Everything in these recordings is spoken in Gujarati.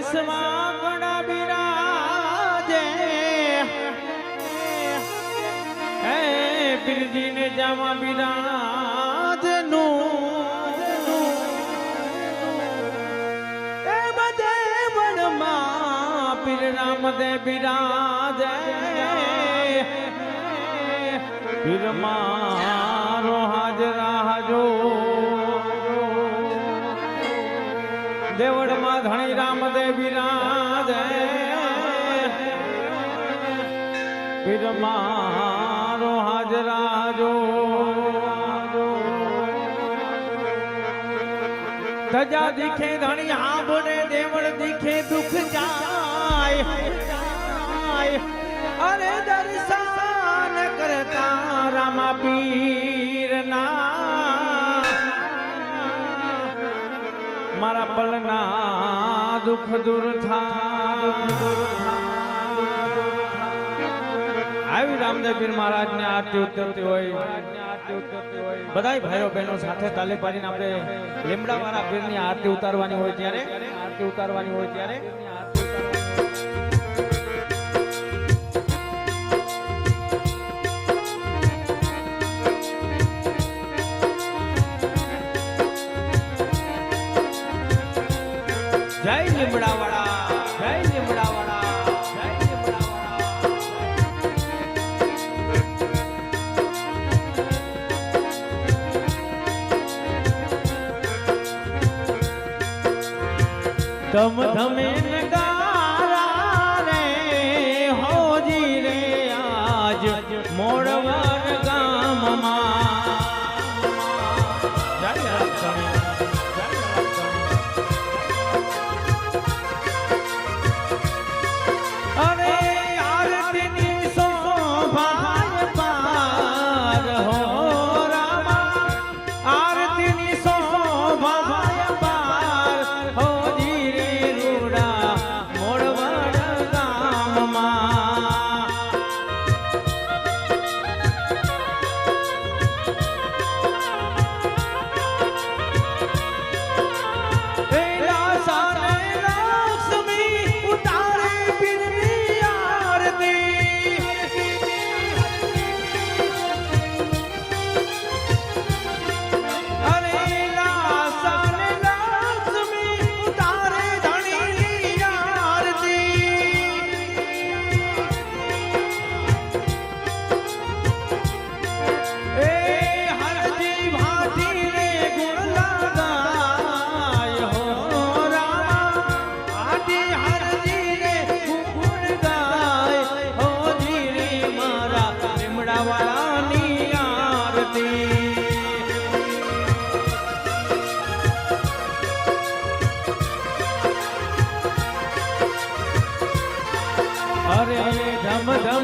કળશમાં ગણા બિરાજે. હે પીરજીને જામા બિરાજનું. એ બધે વનમાં પીર રામદે બિરાજે. પીર બિરાજે પીર મારો હાજરા જો ધજા દીખે ધણી, આંબોને દેવળ દીખે દુઃખ જાય. અરે દર્શન કરતા રામા પીરના. મારા પલના દુઃખ દૂર આવી રામદેવ પીર મહારાજ ને આરતી ઉતરતી હોય. બધાય ભાઈઓ બહેનો સાથે તાલી પાડીને આપણે લીમડા વાળા પીરની આરતી ઉતારવાની હોય ત્યારે આરતી ઉતારવાની હોય ત્યારે. જય લીમડાવાળા જય લીમડાવાળા વાળા ધમ ધમે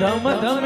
ધમ ધમ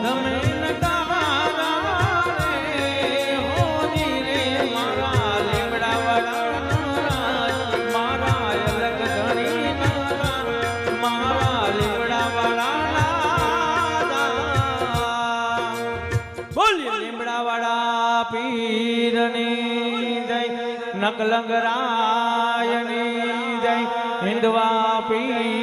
લીમડાવાળા પીરની જય નકલંગ રાયની જય હિન્દવા પીર